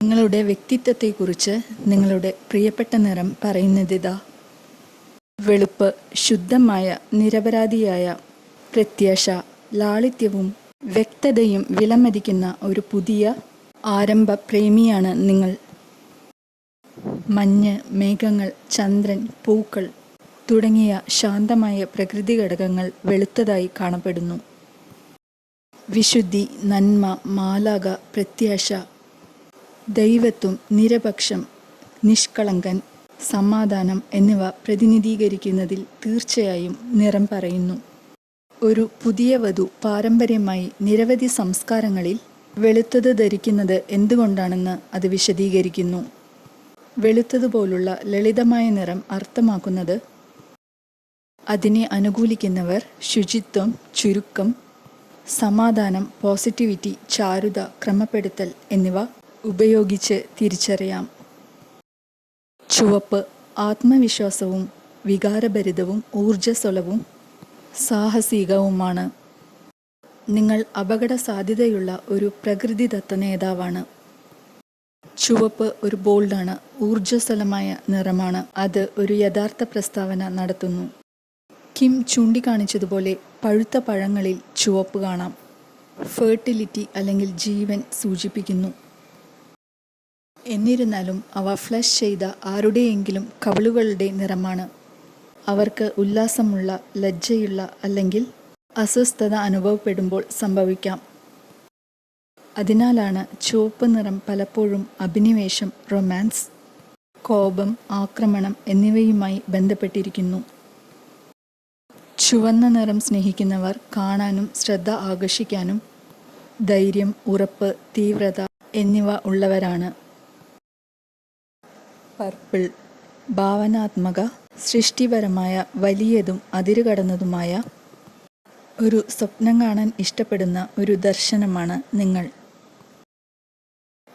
നിങ്ങളുടെ വ്യക്തിത്വത്തെക്കുറിച്ച് നിങ്ങളുടെ പ്രിയപ്പെട്ട നിറം പറയുന്നതിതാ. വെളുപ്പ് ശുദ്ധമായ നിരപരാധിയായ പ്രത്യാശ ലാളിത്യവും വ്യക്തതയും വിലമതിക്കുന്ന ഒരു പുതിയ ആരംഭ പ്രേമിയാണ് നിങ്ങൾ. മഞ്ഞ് മേഘങ്ങൾ ചന്ദ്രൻ പൂക്കൾ തുടങ്ങിയ ശാന്തമായ പ്രകൃതി ഘടകങ്ങൾ വെളുത്തതായി കാണപ്പെടുന്നു. വിശുദ്ധി നന്മ മാലാക പ്രത്യാശ ദൈവത്വം നിരപക്ഷം നിഷ്കളങ്കൻ സമാധാനം എന്നിവ പ്രതിനിധീകരിക്കുന്നതിൽ തീർച്ചയായും നിറം പറയുന്നു. ഒരു പുതിയ വധു പാരമ്പര്യമായി നിരവധി സംസ്കാരങ്ങളിൽ വെളുത്തത് ധരിക്കുന്നത് എന്തുകൊണ്ടാണെന്ന് അത് വിശദീകരിക്കുന്നു. വെളുത്തതുപോലുള്ള ലളിതമായ നിറം അർത്ഥമാക്കുന്നത് അതിനെ അനുകൂലിക്കുന്നവർ ശുചിത്വം ചുരുക്കം സമാധാനം പോസിറ്റിവിറ്റി ചാരുത ക്രമപ്പെടുത്തൽ എന്നിവ ഉപയോഗിച്ച് തിരിച്ചറിയാം. ചുവപ്പ് ആത്മവിശ്വാസവും വികാരഭരിതവും ഊർജസ്വലവും സാഹസികവുമാണ്. നിങ്ങൾ അപകട സാധ്യതയുള്ള ഒരു പ്രകൃതിദത്ത നേതാവാണ്. ചുവപ്പ് ഒരു ബോൾഡാണ് ഊർജസ്വലമായ നിറമാണ്. അത് ഒരു യഥാർത്ഥ പ്രസ്താവന നടത്തുന്നു. കിം ചൂണ്ടിക്കാണിച്ചതുപോലെ പഴുത്ത പഴങ്ങളിൽ ചുവപ്പ് കാണാം. ഫേർട്ടിലിറ്റി അല്ലെങ്കിൽ ജീവൻ സൂചിപ്പിക്കുന്നു. എന്നിരുന്നാലും അവ ഫ്ലഷ് ചെയ്ത ആരുടെയെങ്കിലും കവിളുകളുടെ നിറമാണ്. അവർക്ക് ഉല്ലാസമുള്ള ലജ്ജയുള്ള അല്ലെങ്കിൽ അസ്വസ്ഥത അനുഭവപ്പെടുമ്പോൾ സംഭവിക്കാം. അതിനാലാണ് ചുവപ്പ് നിറം പലപ്പോഴും അഭിനിവേശം റൊമാൻസ് കോപം ആക്രമണം എന്നിവയുമായി ബന്ധപ്പെട്ടിരിക്കുന്നു. ചുവന്ന നിറം സ്നേഹിക്കുന്നവർ കാണാനും ശ്രദ്ധ ആകർഷിക്കാനും ധൈര്യം ഉറപ്പ് തീവ്രത എന്നിവ ഉള്ളവരാണ്. പർപ്പിൾ ഭാവനാത്മക സൃഷ്ടിപരമായ വലിയതും അതിരുകടന്നതുമായ ഒരു സ്വപ്നം കാണാൻ ഇഷ്ടപ്പെടുന്ന ഒരു ദർശനമാണ് നിങ്ങൾ.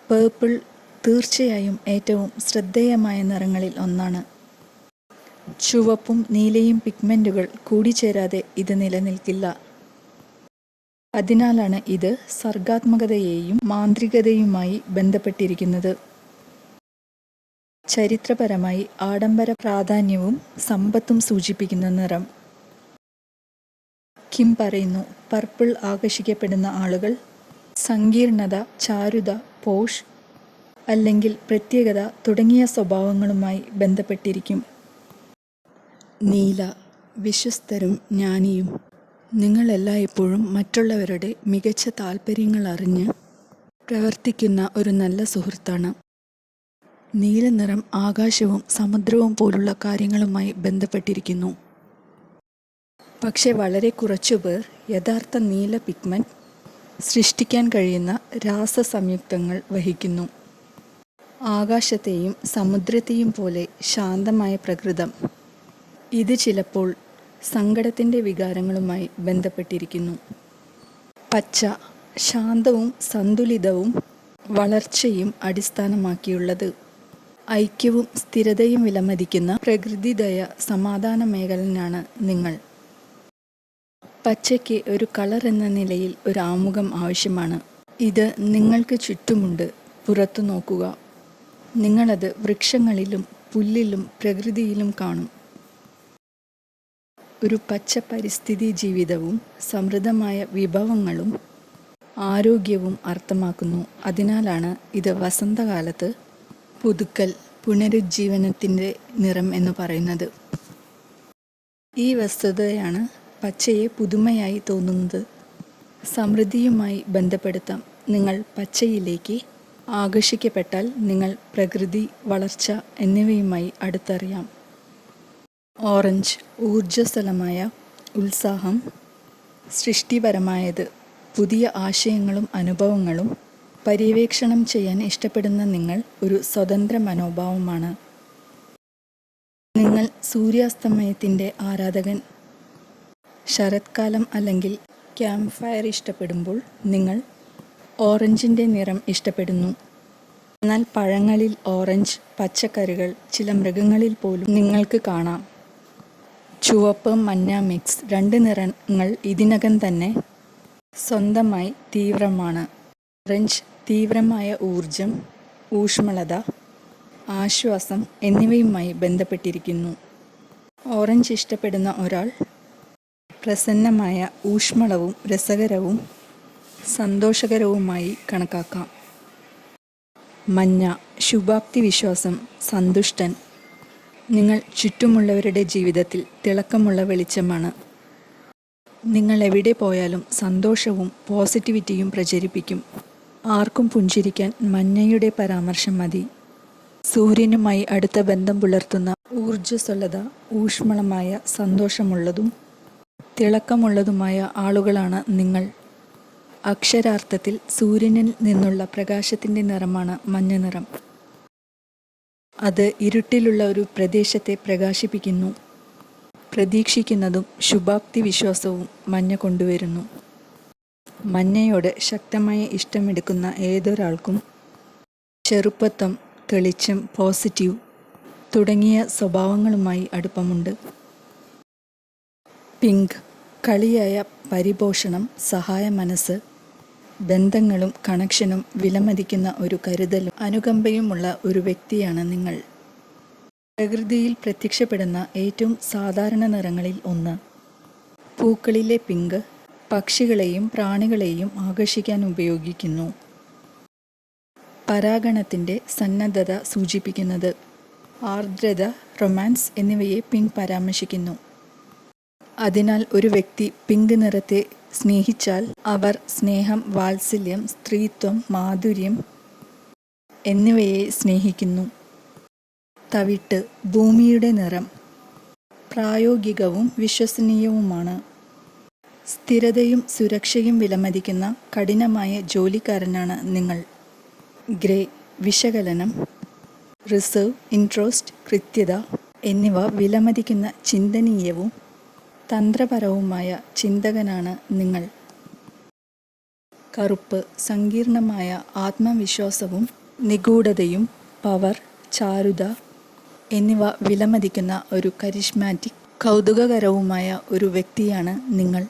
പേർപ്പിൾ തീർച്ചയായും ഏറ്റവും ശ്രദ്ധേയമായ നിറങ്ങളിൽ ഒന്നാണ്. ചുവപ്പും നീലയും പിഗ്മെന്റുകൾ കൂടിച്ചേരാതെ ഇത് നിലനിൽക്കില്ല. അതിനാലാണ് ഇത് സർഗാത്മകതയെയും മാന്ത്രികതയുമായി ബന്ധപ്പെട്ടിരിക്കുന്നത്. ചരിത്രപരമായി ആഡംബര പ്രാധാന്യവും സമ്പത്തും സൂചിപ്പിക്കുന്ന നിറം. കിം പറയുന്നു പർപ്പിൾ ആകർഷിക്കപ്പെടുന്ന ആളുകൾ സങ്കീർണത ചാരുത പോഷ് അല്ലെങ്കിൽ പ്രത്യേകത തുടങ്ങിയ സ്വഭാവങ്ങളുമായി ബന്ധപ്പെട്ടിരിക്കും. നീല വിശ്വസ്തരും ജ്ഞാനിയും നിങ്ങൾ എല്ലായ്പ്പോഴും മറ്റുള്ളവരുടെ മികച്ച താല്പര്യങ്ങൾ അറിഞ്ഞ് പ്രവർത്തിക്കുന്ന ഒരു നല്ല സുഹൃത്താണ്. നീല നിറം ആകാശവും സമുദ്രവും പോലുള്ള കാര്യങ്ങളുമായി ബന്ധപ്പെട്ടിരിക്കുന്നു. പക്ഷേ വളരെ കുറച്ചുപേർ യഥാർത്ഥ നീല പിഗ്മെന്റ് സൃഷ്ടിക്കാൻ കഴിയുന്ന രാസസംയുക്തങ്ങൾ വഹിക്കുന്നു. ആകാശത്തെയും സമുദ്രത്തെയും പോലെ ശാന്തമായ പ്രകൃതം. ഇത് ചിലപ്പോൾ സങ്കടത്തിന്റെ വികാരങ്ങളുമായി ബന്ധപ്പെട്ടിരിക്കുന്നു. പച്ച ശാന്തവും സന്തുലിതവും വളർച്ചയും അടിസ്ഥാനമാക്കിയുള്ളത്. ഐക്യവും സ്ഥിരതയും വിലമതിക്കുന്ന പ്രകൃതിദയ സമാധാന മേഖലനാണ് നിങ്ങൾ. പച്ചയ്ക്ക് ഒരു കളർ എന്ന നിലയിൽ ഒരു ആമുഖം ആവശ്യമാണ്. ഇത് നിങ്ങൾക്ക് ചുറ്റുമുണ്ട്. പുറത്തു നോക്കുക. നിങ്ങളത് വൃക്ഷങ്ങളിലും പുല്ലിലും പ്രകൃതിയിലും കാണും. ഒരു പച്ച പരിസ്ഥിതി ജീവിതവും സമൃദ്ധമായ വിഭവങ്ങളും ആരോഗ്യവും അർത്ഥമാക്കുന്നു. അതിനാലാണ് ഇത് വസന്തകാലത്ത് പുതുക്കൽ പുനരുജ്ജീവനത്തിന്റെ നിറം എന്ന് പറയുന്നത്. ഈ വസ്തുതയാണ് പച്ചയെ പുതുമയായി തോന്നുന്നത്. സമൃദ്ധിയുമായി ബന്ധപ്പെടുത്താം. നിങ്ങൾ പച്ചയിലേക്ക് ആകർഷിക്കപ്പെട്ടാൽ നിങ്ങൾ പ്രകൃതി വളർച്ച എന്നിവയുമായി അടുത്തറിയാം. ഓറഞ്ച് ഊർജസ്വലമായ ഉത്സാഹം സൃഷ്ടിപരമായത് പുതിയ ആശയങ്ങളും അനുഭവങ്ങളും പര്യവേക്ഷണം ചെയ്യാൻ ഇഷ്ടപ്പെടുന്ന നിങ്ങൾ ഒരു സ്വതന്ത്ര മനോഭാവമാണ്. നിങ്ങൾ സൂര്യാസ്തമയത്തിന്റെ ആരാധകൻ. ശരത്കാലം അല്ലെങ്കിൽ ക്യാമ്പ് ഫയർ ഇഷ്ടപ്പെടുമ്പോൾ നിങ്ങൾ ഓറഞ്ചിന്റെ നിറം ഇഷ്ടപ്പെടുന്നു. എന്നാൽ പഴങ്ങളിൽ ഓറഞ്ച് പച്ചക്കറികൾ ചില മൃഗങ്ങളിൽ പോലും നിങ്ങൾക്ക് കാണാം. ചുവപ്പ് മഞ്ഞ മിക്സ് രണ്ട് നിറങ്ങൾ ഇതിനകം തന്നെ സ്വന്തമായി തീവ്രമാണ്. ഓറഞ്ച് തീവ്രമായ ഊർജം ഊഷ്മളത ആശ്വാസം എന്നിവയുമായി ബന്ധപ്പെട്ടിരിക്കുന്നു. ഓറഞ്ച് ഇഷ്ടപ്പെടുന്ന ഒരാൾ പ്രസന്നമായ ഊഷ്മളവും രസകരവും സന്തോഷകരവുമായി കണക്കാക്കാം. മഞ്ഞ ശുഭാപ്തി വിശ്വാസം സന്തുഷ്ടൻ. നിങ്ങൾ ചുറ്റുമുള്ളവരുടെ ജീവിതത്തിൽ തിളക്കമുള്ള വെളിച്ചമാണ്. നിങ്ങൾ എവിടെ പോയാലും സന്തോഷവും പോസിറ്റിവിറ്റിയും പ്രചരിപ്പിക്കും. ആർക്കും പുഞ്ചിരിക്കാൻ മഞ്ഞയുടെ പരാമർശം മതി. സൂര്യനുമായി അടുത്ത ബന്ധം പുലർത്തുന്ന ഊർജസ്വലത ഊഷ്മളമായ സന്തോഷമുള്ളതും തിളക്കമുള്ളതുമായ ആളുകളാണ് നിങ്ങൾ. അക്ഷരാർത്ഥത്തിൽ സൂര്യനിൽ നിന്നുള്ള പ്രകാശത്തിന്റെ നിറമാണ് മഞ്ഞ നിറം. അത് ഇരുട്ടിലുള്ള ഒരു പ്രദേശത്തെ പ്രകാശിപ്പിക്കുന്നു. പ്രതീക്ഷിക്കുന്നതും ശുഭാപ്തി വിശ്വാസവും മഞ്ഞ കൊണ്ടുവരുന്നു. മഞ്ഞയോട് ശക്തമായ ഇഷ്ടമെടുക്കുന്ന ഏതൊരാൾക്കും ചെറുപ്പത്വം തെളിച്ചം പോസിറ്റീവ് തുടങ്ങിയ സ്വഭാവങ്ങളുമായി അടുപ്പമുണ്ട്. പിങ്ക് കളിയായ പരിപോഷണം സഹായ മനസ്സ് ബന്ധങ്ങളും കണക്ഷനും വിലമതിക്കുന്ന ഒരു കരുതലും അനുകമ്പയുമുള്ള ഒരു വ്യക്തിയാണ് നിങ്ങൾ. പ്രകൃതിയിൽ പ്രത്യക്ഷപ്പെടുന്ന ഏറ്റവും സാധാരണ നിറങ്ങളിൽ ഒന്ന്. പൂക്കളിലെ പിങ്ക് പക്ഷികളെയും പ്രാണികളെയും ആകർഷിക്കാൻ ഉപയോഗിക്കുന്നു. പരാഗണത്തിന്റെ സന്നദ്ധത സൂചിപ്പിക്കുന്നത് ആർദ്രത റൊമാൻസ് എന്നിവയെ പിങ്ക് പരാമർശിക്കുന്നു. അതിനാൽ ഒരു വ്യക്തി പിങ്ക് നിറത്തെ സ്നേഹിച്ചാൽ അവർ സ്നേഹം വാത്സല്യം സ്ത്രീത്വം മാധുര്യം എന്നിവയെ സ്നേഹിക്കുന്നു. തവിട്ട് ഭൂമിയുടെ നിറം പ്രായോഗികവും വിശ്വസനീയവുമാണ്. സ്ഥിരതയും സുരക്ഷയും വിലമതിക്കുന്ന കഠിനമായ ജോലിക്കാരനാണ് നിങ്ങൾ. ഗ്രേ വിശകലനം റിസർവ് ഇൻട്രോസ്റ്റ് കൃത്യത എന്നിവ വിലമതിക്കുന്ന ചിന്തനീയവും തന്ത്രപരവുമായ ചിന്തകനാണ് നിങ്ങൾ. കറുപ്പ് സങ്കീർണമായ ആത്മവിശ്വാസവും നിഗൂഢതയും പവർ ചാരുത എന്നിവ വിലമതിക്കുന്ന ഒരു കരിഷ്മാറ്റിക് കൗതുകകരവുമായ ഒരു വ്യക്തിയാണ് നിങ്ങൾ.